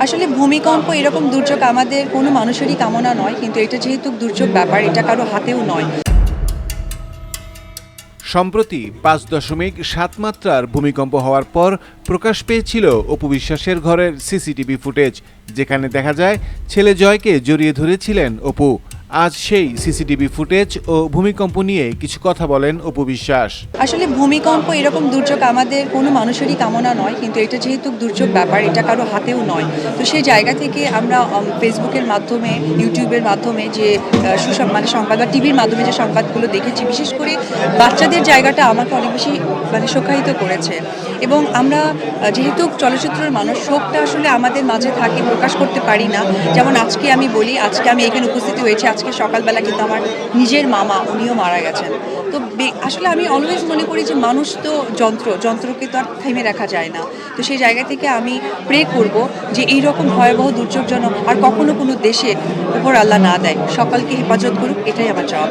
আসলে ভূমিকম্প এরকম দুর্যোগ আমাদের কোনো মানুষেরই কামনা নয়, কিন্তু এটা যেহেতু দুর্যোগ ব্যাপার, এটা কারও হাতেও নয়। সম্প্রতি পাঁচ দশমিক সাত মাত্রার ভূমিকম্প হওয়ার পর প্রকাশ পেয়েছিল অপু বিশ্বাসের ঘরের সিসিটিভি ফুটেজ, যেখানে দেখা যায় ছেলে জয়কে জড়িয়ে ধরেছিলেন অপু। আজ সেই সিসিটিভি ফুটেজ ও ভূমিকম্প নিয়ে কিছু কথা বলেন অপু বিশ্বাস। আসলে ভূমিকম্প এরকম দুর্যোগ আমাদের কোনো মানুষেরই কামনা নয় কিন্তু এটা যেহেতু দুর্যোগ ব্যাপার এটা কারও হাতেও নয়। তো সেই জায়গা থেকে আমরা ফেসবুকের মাধ্যমে ইউটিউবের মাধ্যমে যে আহ, সুসং মানে সংবাদ বা টিভির মাধ্যমে যে সংবাদগুলো দেখেছি বিশেষ করে বাচ্চাদের জায়গাটা আমাকে অনেক বেশি মানে শোকায়িত করেছে। এবং আমরা যেহেতু চলচ্চিত্রের মানুষ, শোকটা আসলে আমাদের মাঝে থাকে, প্রকাশ করতে পারি না। যেমন আজকে আমি বলি, আজকে আমি এখানে উপস্থিত হয়েছি, আজকে সকালবেলা কিন্তু আমার নিজের মামা, উনিও মারা গেছেন। তো আসলে আমি অলওয়েজ মনে করি যে মানুষ তো যন্ত্র, যন্ত্রকে তো আর থেমে রাখা যায় না। তো সেই জায়গা থেকে আমি প্রে করব যে এই রকম ভয়াবহ দুর্যোগ যেন আর কখনো কোনো দেশে উপর আল্লাহ না দেয়। সকালকে হেফাজত করুক, এটাই আমার চাওয়া